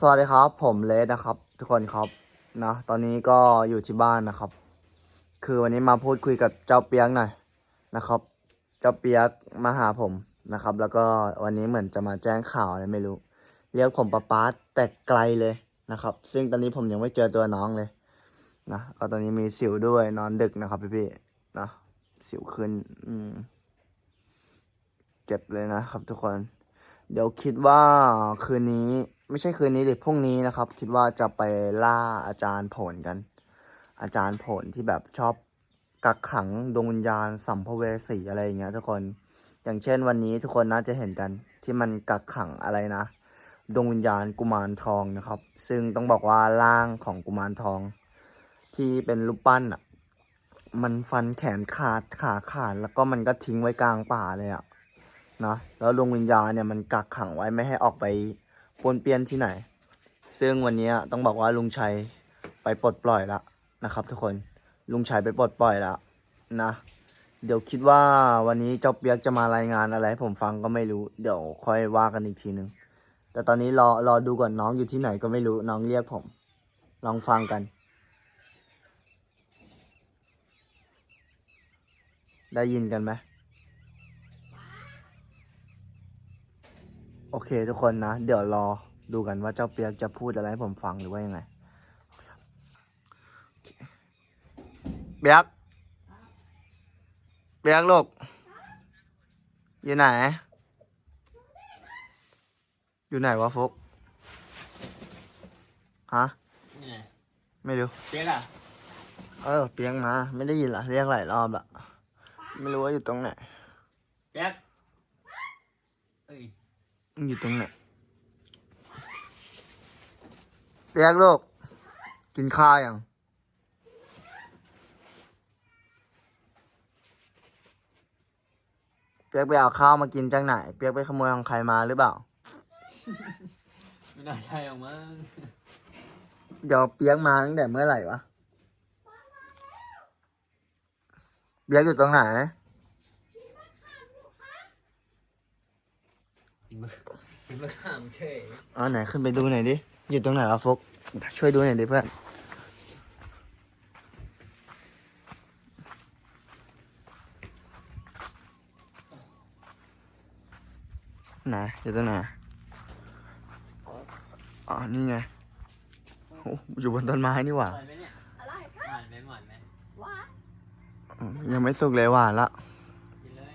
สวัสดีครับ ผมเลสนะครับ ทุกคนครับนะตอนนี้ก็อยู่ที่บ้านนะครับ คือวันนี้มาพูดคุยกับเจ้าเปียกหน่อยนะครับ เจ้าเปียกมาหาผมนะครับ แล้วก็วันนี้เหมือนจะมาแจ้งข่าวอะไรไม่รู้ เรียกผมป้าป๊าแต่ไกลเลยนะครับ ซึ่งตอนนี้ผมยังไม่เจอตัวน้องเลยนะก็ตอนนี้มีสิวด้วยนอนดึกนะครับพี่พี่ๆนะสิวขึ้น อืมเจ็บเลยนะครับ ทุกคน เดี๋ยวคิดว่าคืนนี้ ไม่ใช่คืนนี้เดิพรุ่งนี้นะครับ คิดว่าจะไปล่าอาจารย์ผลกัน อาจารย์ผลที่แบบชอบกักขังดวงวิญญาณสัมภเวสีอะไรอย่างเงี้ยทุกคนอย่างเช่นวันนี้ทุกคนน่าจะเห็นกันที่มันกักขังอะไรนะดวงวิญญาณกุมารทองนะครับ ซึ่งต้องบอกว่าร่างของกุมารทอง ที่เป็นรูปปั้นอะมันฟันแขนขาดขาขาดแล้วก็มันก็ทิ้งไว้กลางป่าเลยอะนะแล้วดวงวิญญาณเนี่ยมันกักขังไว้ไม่ให้ออกไป ปนเปียนที่ไหน ซึ่งวันนี้ต้องบอกว่าลุงชัยไปปลดปล่อยแล้วนะครับ ทุกคนลุงชัยไปปลดปล่อยแล้วนะ เดี๋ยวคิดว่าวันนี้เจ้าเปียกจะมารายงานอะไรให้ผมฟังก็ไม่รู้ เดี๋ยวค่อยว่ากันอีกทีนึง แต่ตอนนี้รอรอดูก่อนน้องอยู่ที่ไหนก็ไม่รู้น้องเรียกผม ลองฟังกัน ได้ยินกันไหม โอ เคทุกคนนะ เดี๋ยวรอดูกันว่าเจ้าเปียกจะพูดอะไรให้ผมฟังหรือว่ายังไงโอเคเปียกเปียกลูกอยู่ไหน อยู่ไหนวะฟุกฮะนี่ไงไม่รู้เจ๊กอะเออเปียกมา ไม่ได้ยินเหรอเรียกหลายรอบละไม่รู้ว่าอยู่ตรงไหนแจ๊กเอ้ยมึง อยู่ตรงไหนเปียกลูกกินข้าวยังเปียกไปเอาข้าวมากินจากไหน เปียกไปขโมยของใครมาหรือเปล่า ไม่น่าใช่หรอกมั้งเดี๋ยวเปียกมาตั้งแต่เมื่อไหร่วะ เปียกอยู่ตรงไหน กินมะกินมะขามเฉยอ๋อไหนขึ้นไปดูหน่อยดิ อยู่ตรงไหนวะฟุกช่วยดูหน่อยดิเพื่อน ไหนอยู่ตรงไหน อ๋อ นี่ไงโอ้อยู่บนต้นไม้นี่หว่า หวานไหมเนี่ยอะไรหวานไหมหวานไหมวะอืมยังไม่สุกเลยหวานละ กินเลย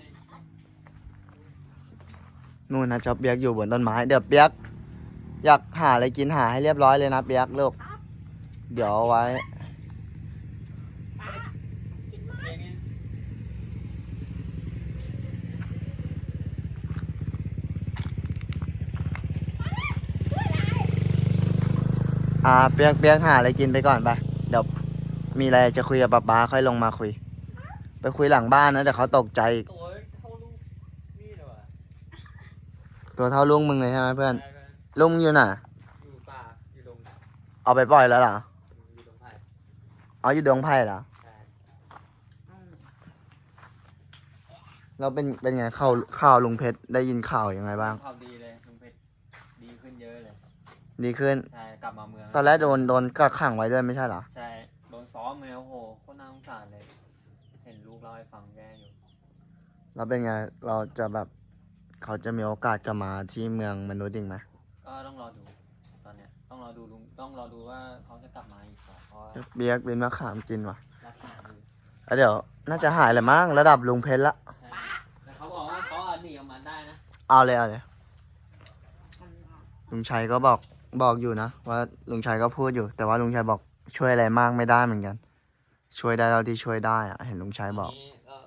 นู่นนะจ๊อบเปียกอยู่บนต้นไม้ เดี๋ยวเปียกอยากหาอะไรกินหาให้เรียบร้อยเลยนะเปียกลูกเดี๋ยวเอาไว้ อ่าเปียกเปียกหาอะไรกินไปก่อนไปเดี๋ยวมีอะไรจะคุยกับป๊าป๊าค่อยลงมาคุย ไปคุยหลังบ้านนะเดี๋ยวเขาตกใจอีก ตัวเท่าลูกนี่เลยว่ะ ตัวเท่าลุงมึงเลยใช่ไหมเพื่อนได้ไหมลุงอยู่ไหนอยู่ป่าอยู่ตรงเอาไปปล่อยแล้วเหรอ อยู่ตรงไผ่เอาอยู่ดงไผ่เหรอ ใช่เราเป็นเป็นไงข่าวข่าวลุงเพชรได้ยินข่าวยังไงบ้าง ข่าวดีเลยลุงเพชรดีขึ้นเยอะเลยดีขึ้น ใช่กลับมาเมืองตอนแรกโดนโดนกักขังไว้ด้วยไม่ใช่เหรอ ใช่โดนซ้อมเลยโอ้โหโคตรน่าสงสารเลย เห็นลูกเล่าให้ฟังแย่อยู่ เราเป็นไง เราจะแบบ เขาจะมีโอกาสกลับมาที่เมืองมนุษย์อีกไหมก็ต้องรอดู ตอนเนี้ยต้องรอดูลุงต้องรอดูว่าเขาจะกลับมาอีกเปล่าเพราะว่าเบียกเป็นมะขามกินว่ะรักษาอยู่แล้วเดี๋ยว น่าจะหายแหละมั้งระดับลุงเพชรละ ใช่แต่เขาบอกว่าเขาเอาหนีออกมาได้นะเอาเลยเอาเลยลุงชัยก็บอกบอกอยู่นะว่าลุงชัยก็พูดอยู่ แต่ว่าลุงชัยบอกช่วยอะไรมากไม่ได้เหมือนกัน ช่วยได้เท่าที่ช่วยได้อะเห็นลุงชัยบอกตนนี้ก็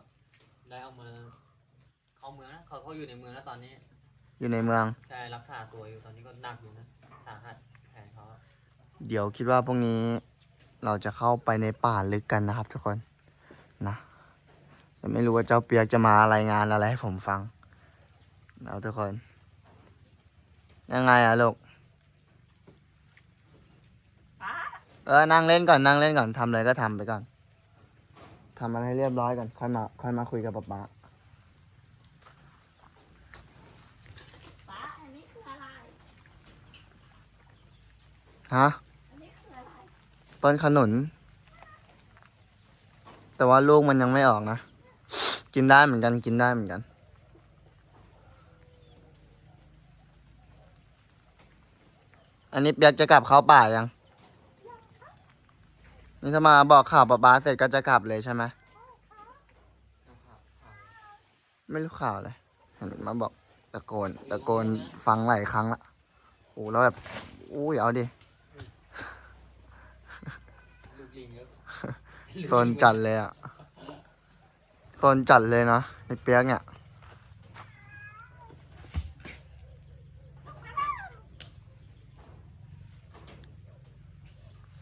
ได้เอามาเข้า เมืองนะเขาเขาอยู่ในเมืองแล้วตอนนี้ อยู่ในเมือง ใช่รักษาตัวอยู่ตอนนี้ก็หนักอยู่นะสาหัสแผลเขาอะเดี๋ยวคิดว่าพรุ่งนี้เราจะเข้าไปในป่าลึกกันนะครับทุกคนนะแต่ไม่รู้ว่าเจ้าเปียกจะมารายงานอะไรให้ผมฟังแล้วทุกคน ยังไงอะลูกป้าเออนั่งเล่นก่อนนั่งเล่นก่อนทำอะไรก็ทำไปก่อนทำอะไรให้เรียบร้อยก่อนค่อยมาค่อยมาคุยกับป๊าป๊า ป้าอันนี้คืออะไร ฮะต้นขนุน แต่ว่าลูกมันยังไม่ออกนะ กินได้เหมือนกันกินได้เหมือนกัน อันนี้เปียกจะกลับเข้าป่ายัง นี่ถ้ามาบอกข่าวป๊าป๊าเสร็จก็จะกลับเลยใช่ไหมไม่รู้ข่าวเลยเห็นมาบอกตะโกน ตะโกนฟังหลายครั้งละโอ้แล้วแบบอุ้ยเอาดิ ลูกลิงเยอะ โซนจัดเลยอะโซนจัดเลยนะไอ้เปียกเนี่ย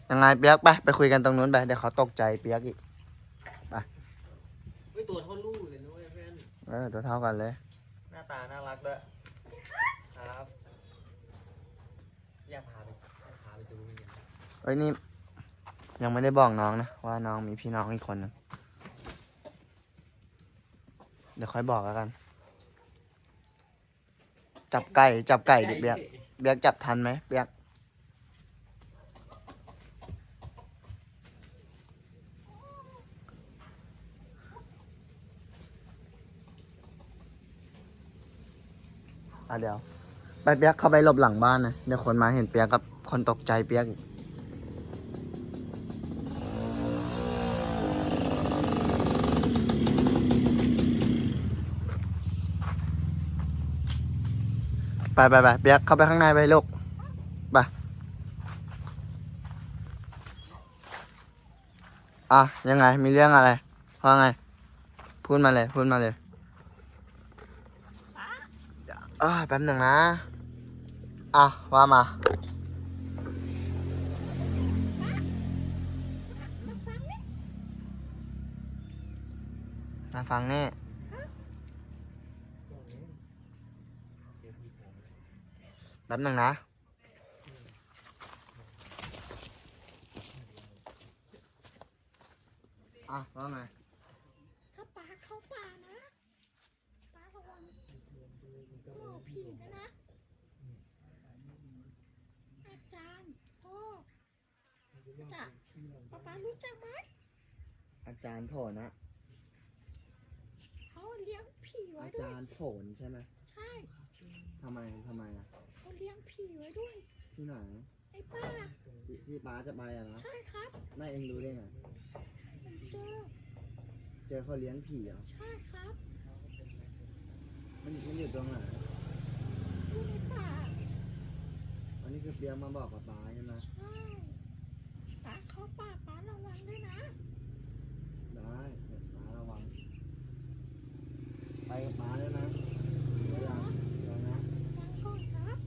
ยังไงเปียกไปไปคุยกันตรงนู้นไปเดี๋ยวเขาตกใจเปียกอีกไม่ตัวเท่าลูกเลยนะเว้ยเพื่อนเออตัวเท่ากันเลย หน้าตาน่ารักด้วยครับอยากพาไปอยากพาไปดูอย่างเอ้ยนี่ ยังไม่ได้บอกน้องนะ ว่าน้องมีพี่น้องอีกคนหนึงเดี๋ยวค่อยบอกแล้วกัน จับไก่จับไก่ดิเบียกเบียกจับทันไหมเบียกอะเดี๋ยว ไปเปียกเข้าไปหลบหลังบ้านนะเดี๋ยวคนมาเห็นเปียกกับคนตกใจเปียกอีก ไปไปไปเปียกเข้าไปข้างในไปลูกไปอะยังไงมีเรื่องอะไรว่าไง พูดมาเลย พูดมาเลยเออแป๊บหนึ่งนะ อะ ว่ามามาฟังนี่ แป๊บหนึ่งนะ อะว่าไงถ้าปลาเข้าป่านะปลาระวังโอ้ผีนะนะ อาจารย์พ่อจะป๊าป๊ารู้จักไหมอาจารย์โผนะ เขาเลี้ยงผีไว้อาด้วจายรย์โผนใช่ไหมใช่ ทำไมทำไมอะ เขาเลี้ยงผีไว้ด้วย ที่ไหนไอ้ป้า ที่ที่ป้าจะไปอะนะใช่ครับแม่เองรู้ได้ไงผมเจอ เจอเขาเลี้ยงผีเหรอใช่ครับมันมันอยู่ตรงไหนอยู่ในป่าอันนี้คือเปียกมาบอกกับป้าใช่ไหมใช่ป้าเข้าป่าป้าระวังด้วยนะได้เดี๋ยวป้าระวังไปกับป้าด้วยนะเดี๋ยวยังเดี๋ยวนะ ฟังก่อนครับ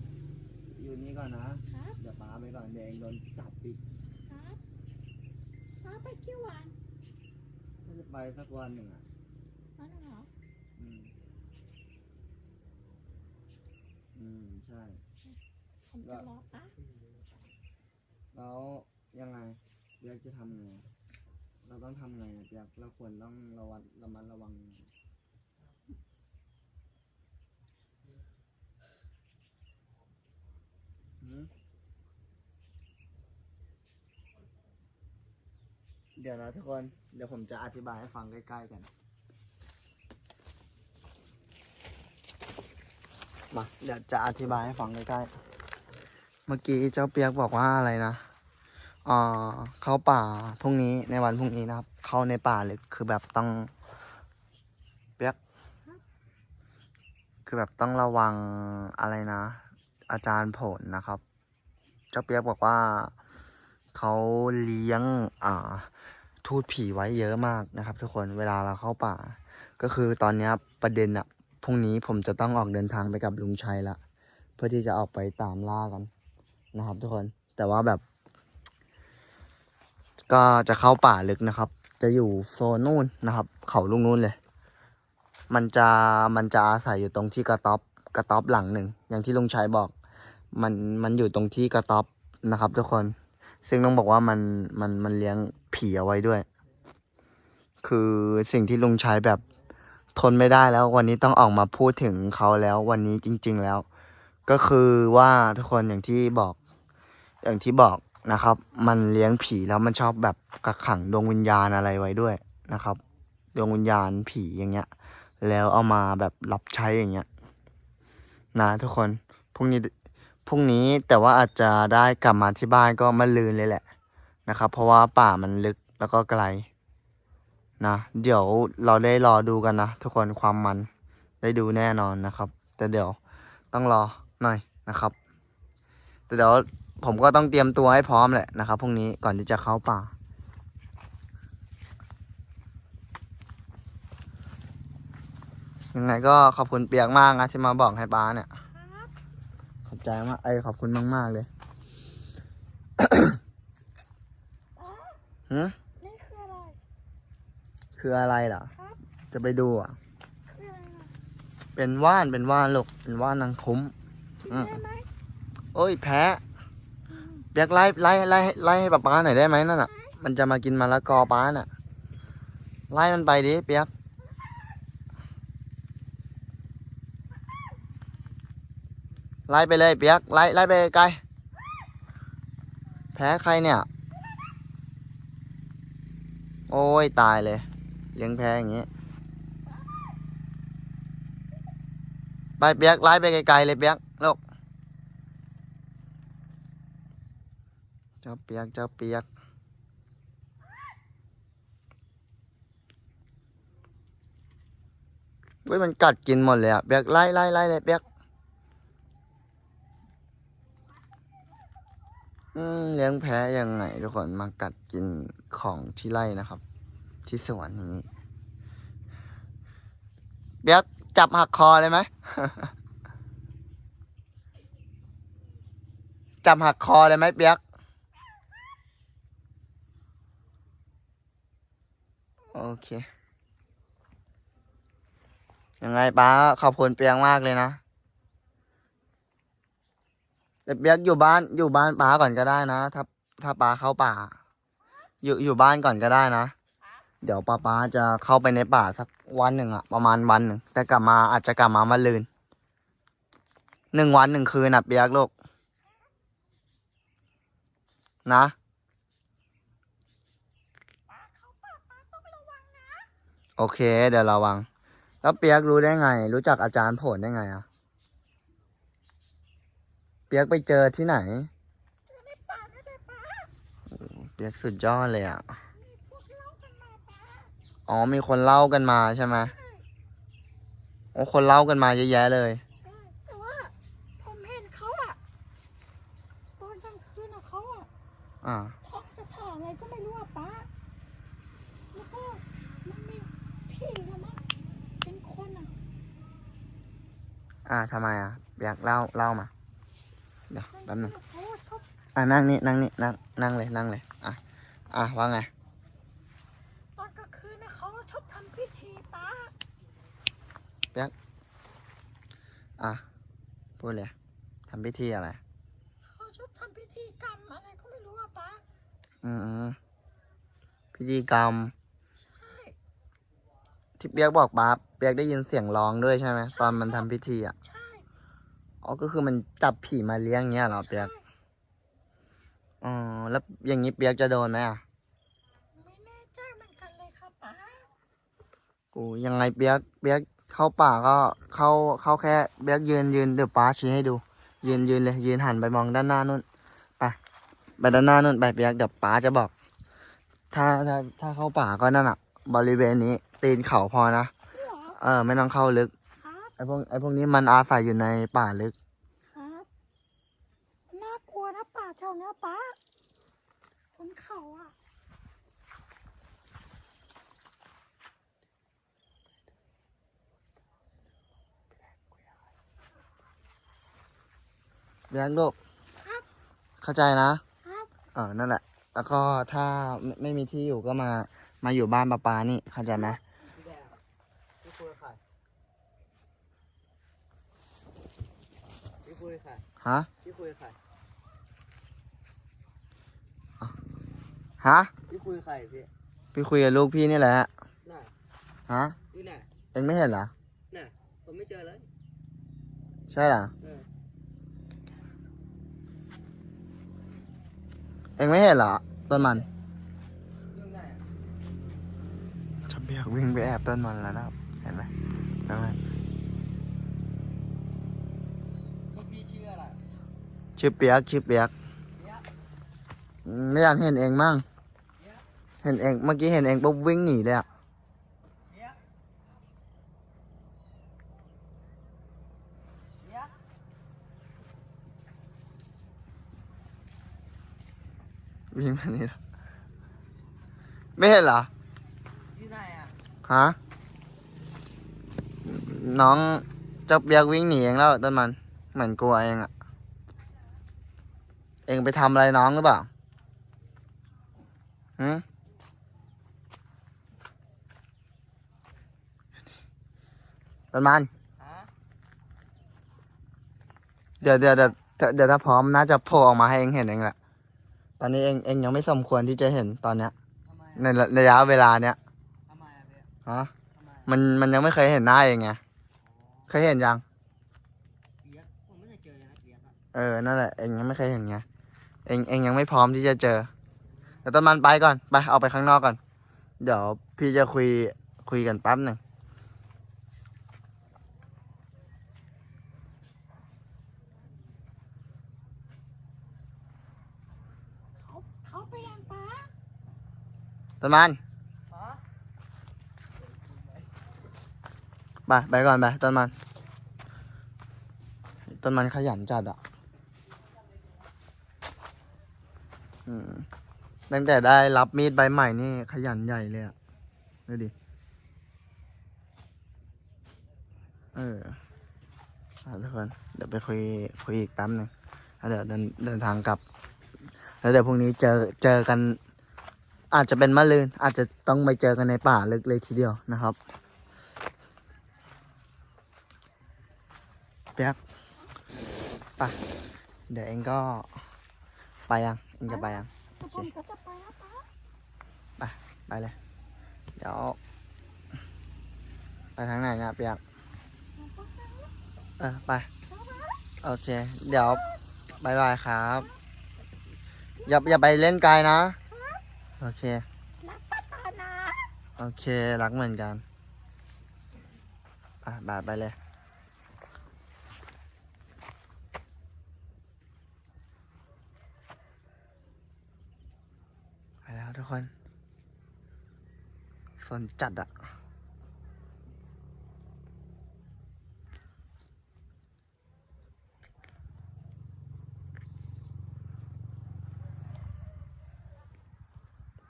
อยู่นี่ก่อนนะ ครับ เดี๋ยวป้าไปก่อนเดี๋ยวเองโดนจับอีก ครับป้าไปกี่วัน ถ้าจะไป สักวันหนึ่งอะวันเหรออืมอืมใช่ ผมจะรอป้าแล้วยังไงเปียกจะทำไง เราต้องทำไงอะเปียกเราควรต้องระวัดระมัดระวังยังไงหืมเดี๋ยวนะทุกคน เดี๋ยวผมจะอธิบายให้ฟังใกล้ๆกัน มา เดี๋ยวจะอธิบายให้ฟังใกล้ๆ เมื่อกี้เจ้าเปียกบอกว่าอะไรนะเอ่อเข้าป่าพรุ่งนี้ในวันพรุ่งนี้นะครับ เข้าในป่าเลยคือแบบต้องเปียก คือแบบต้องระวังอะไรนะ อาจารย์ผลนะครับ เจ้าเปียกบอกว่าเขาเลี้ยง อ่า ทูตผีไว้เยอะมากนะครับ ทุกคนเวลาเราเข้าป่า ก็คือตอนนี้ประเด็นอะพรุ่งนี้ผมจะต้องออกเดินทางไปกับลุงชัยละเพื่อที่จะออกไปตามล่ากันนะครับ ทุกคนแต่ว่าแบบ ก็จะเข้าป่าลึกนะครับ จะอยู่โซนนู่นนะครับ เขาลุงนู่นเลย มันจะมันจะอาศัยอยู่ตรงที่กระต๊อบกระต๊อบหลังหนึ่งอย่างที่ลุงชัยบอก มันมันอยู่ตรงที่กระต๊อบนะครับ ทุกคน ซึ่งต้องบอกว่ามันมันมันเลี้ยง ผีเอาไว้ด้วย คือสิ่งที่ลุงใชัยแบบทนไม่ได้แล้ววันนี้ต้องออกมาพูดถึงเขาแล้ววันนี้จริง ๆแล้ว ก็คือว่าทุกคนอย่างที่บอก อย่างที่บอกนะครับ มันเลี้ยงผีแล้วมันชอบแบบกักขังดวงวิญญาณอะไรไว้ด้วยนะครับดวงวิญญาณผีอย่างเงี้ย แล้วเอามาแบบรับใช้อย่างเงี้ยนะทุกคนพรุ่งนี้พรุ่งนี้แต่ว่าอาจจะได้กลับมาที่บ้านก็มาลืนเลยแหละ นะครับ เพราะว่าป่ามันลึกแล้วก็ไกลนะ เดี๋ยวเราได้รอดูกันนะ ทุกคนความมันได้ดูแน่นอนนะครับ แต่เดี๋ยวต้องรอหน่อยนะครับ แต่เดี๋ยวผมก็ต้องเตรียมตัวให้พร้อมแหละนะครับพรุ่งนี้ก่อนที่จะเข้าป่า ยังไงก็ขอบคุณเปียกมากนะที่มาบอกให้ป้าเนี่ยครับขอบใจมากไอ้ยขอบคุณมาก ๆ เลยาหืมนี่คืออะไร คืออะไรเหรอ ครับ จะไปดูอะ คืออะไรนะเป็นว่าน เป็นว่านลูกเป็นว่านนางคุ้ม กินอืม ได้ไหมโอ้ยแพ้อืมเปียกไล่ไล่ไล่ไล่ให้ป้าป้าหน่อยได้ไหมนั่นอะ มันจะมากินมะละกอป้าน่ะ ไล่มันไปดิเปียก ไล่ไปเลยเปียก ไล่ไล่ไปไกล แพ้ใครเนี่ย โอ้ยตายเลย เลี้ยงแพ้อย่างงี้ ไปเปียกไล่ไปไกลๆเลยเปียกลูกเจ้าเปียกเจ้าเปียกเว้ยมันกัดกินหมดเลยอะเปียกไล่ไล่ไล่เลยเปียกอืมเลี้ยงแพ้ยังไงทุกคนมากัดกินของที่ไร่นะครับ ที่สวนอย่นี้เปียกจับหักคอเลยไหมจับหักคอเลยไหมเปียกโอเคยังไงป้าขอบคุณเปียงมากเลยนะ แต่เปียกอยู่บ้านอยู่บ้านป้าก่อนก็ได้นะถ้าถ้าป้าเข้าป่า อยู่อยู่บ้านก่อนก็ได้นะ เดี๋ยวป้าป้าจะเข้าไปในป่าสักวันหนึ่งอะประมาณวันหนึ่งแต่กลับมาอาจจะกลับมามาลืนหนึ่งวันหนึ่งคืนอะเปียกลูกนะโอเค เดี๋ยวระวัง แล้วเปียกรู้ได้ไง รู้จักอาจารย์ผลได้ไงอะ เปียกไปเจอที่ไหนเจอในป่าในป่าเปี๊ยกสุดยอดเลยอะ อ๋อมีคนเล่ากันมาใช่ไหมโอ้คนเล่ากันมาเยอะแยะเลย ใช่แต่ว่าผมเห็นเขาอะตอนกลางคืนอะเขาอะ อ่า ท่องคาถาอะไรก็ไม่รู้อะป้า แล้วก็มันมีพี่ละมั้งเป็นคนอะ อ่าทำไมอะเปียกเล่าเล่ามา เดี๋ยวแป๊บนึง เขาอะชอบ อ่า นั่งนี่นั่งนี่นั่งนั่งเลยนั่งเลยอะอะว่าไงตอนกลางคืนนะเขาชอบทำพิธีป้าอะพูดเลยทำพิธีอะไรเขาชอบทำพิธีกรรมอะไรก็ไม่รู้อะป้าอืมอืมพิธีกรรมใช่ที่เปียกบอกป้าเปียกได้ยินเสียงร้องด้วยใช่ไหมตอนมันทำพิธีอะใช่อ๋อก็คือมันจับผีมาเลี้ยงเงี้ยเหรอเปียกใช่ อ๋อแล้วอย่างนี้เปียกจะโดนไหมอะไม่แน่ใจเหมือนกันเลยครับป้ากูยังไงเปียกเปียกเข้าป่าก็เข้าเข้าแค่เปียกยืนยืนเดี๋ยวป้าชี้ให้ดู ยืนยืนเลยยืนหันไปมองด้านหน้านู่นไปไปด้านหน้านู่นไปเปียกเดี๋ยวป้าจะบอก ถ้าถ้าถ้าเข้าป่าก็นั่นอะ บริเวณนี้ตีนเขาพอนะเหรอเออไม่ต้องเข้าลึกครับไอ้พวกไอ้พวกนี้มันอาศัยอยู่ในป่าลึก ครับน่ากลัวนะป่าแถวเนี้ยป้าบนเขาอะ เปี ยกลูกครับเข้าใจนะครับเออนั่นแหละ แล้วก็ถ้าไม่ไม่มีที่อยู่ก็มา มาอยู่บ้านป้าปานี่เข้าใจไหมพี่แดงพี่คุยกับใครพี่คุยกับใครฮะพี่คุยกับใครฮะพี่คุยกับใครพี่พี่คุยกับลูกพี่นี่แหละน่ะฮะนี่น่ะเอ็งไม่เห็นเหรอน่ะผมไม่เจอเลย ใช่เหรอเออ เองไม่เห็นเหรอต้นมันเรื่องได้อะชอบเบียกวิ่งไปแอบต้นมันแล้วนะครับเห็นไหมเห็นไหมพวกพี่ชื่ออะไรชื่อเปียกชื่อเปียกเปี๊ยกไม่อยากเห็นเองมั่งเห็นเองเมื่อกี้เห็นเองปุ๊บวิ่งหนีเลยอะ เปี๊ยกเปี๊ยก วิ่งมานี่แล้วไม่เห็นเหรอที่ไหนอะฮะน้องเจ้าเปียกวิ่งหนีเองแล้วต้นมัน เหมือนกลัวเองอะเองไปทำอะไรน้องหรือเปล่าหืมต้นมัน ฮะเดี๋ยวเดี๋ยวเดี๋ยวเดี๋ยวถ้าพร้อมน่าจะโผล่ออกมาให้เองเห็นเองแหละ ตอนนี้เองเองยังไม่สมควรที่จะเห็นตอนเนี้ยทำไมในอะระยะเวลาเนี้ยทำไมอะเปี๊ยกฮะทำไมอะมันมันยังไม่เคยเห็นหน้าเองไงเคยเห็นยังเปี๊ยกผมไม่เคยเจอเลยนะเปี๊ยกอะเออนั่นแหละเองยังไม่เคยเห็นไงเองเองยังไม่พร้อมที่จะเจอเดี๋ยวต้นมันไปก่อนไปเอาไปข้างนอกก่อน เดี๋ยวพี่จะคุยคุยกันแป๊บหนึ่ง เขาเขาไปยังป้า ต้นมันไปไปก่อนไปต้นมัน ต้นมันขยันจัดอะตั้งแต่ได้รับมีดใบใหม่นี่ ขยันใหญ่เลยอะดูดิ เออทุกคน เดี๋ยวไปคุยคุยอีกแป๊บหนึ่งเดี๋ยวเดินเดินทางกลับ แล้วเดี๋ยวพรุ่งนี้เจอเจอกัน อาจจะเป็นมะรืนอาจจะต้องไปเจอกันในป่าลึกเลยทีเดียวนะครับเปียกไปเดี๋ยวเองก็ไปยังเองจะไปยังทุกคไปไปเลย เดี๋ยว ไปทางไหนนะเปียกเออไป โอเค เดี๋ยวบายบายครับ อย่าอย่าไปเล่นไกลนะ โอเค รักป้าตานะ โอเค รักเหมือนกันไปบายไปเลย ไปแล้วทุกคน สนจัดอะ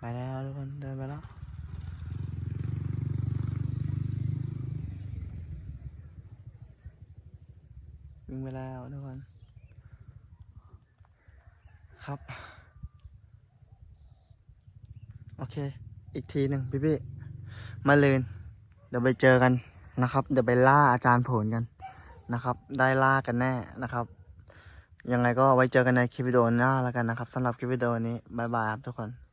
ไปแล้วทุกคนเดินไปแล้ววิ่งไปแล้วทุกคน ครับ โอเค อีกทีหนึ่งพี่พี่มาลืน เดี๋ยวไปเจอกันนะครับ เดี๋ยวไปล่าอาจารย์ผลกันนะครับ ได้ล่ากันแน่นะครับ ยังไงก็ไว้เจอกันในคลิปวิดีโอหน้าแล้วกันนะครับสำหรับคลิปวิดีโอนี้บายบายครับทุกคน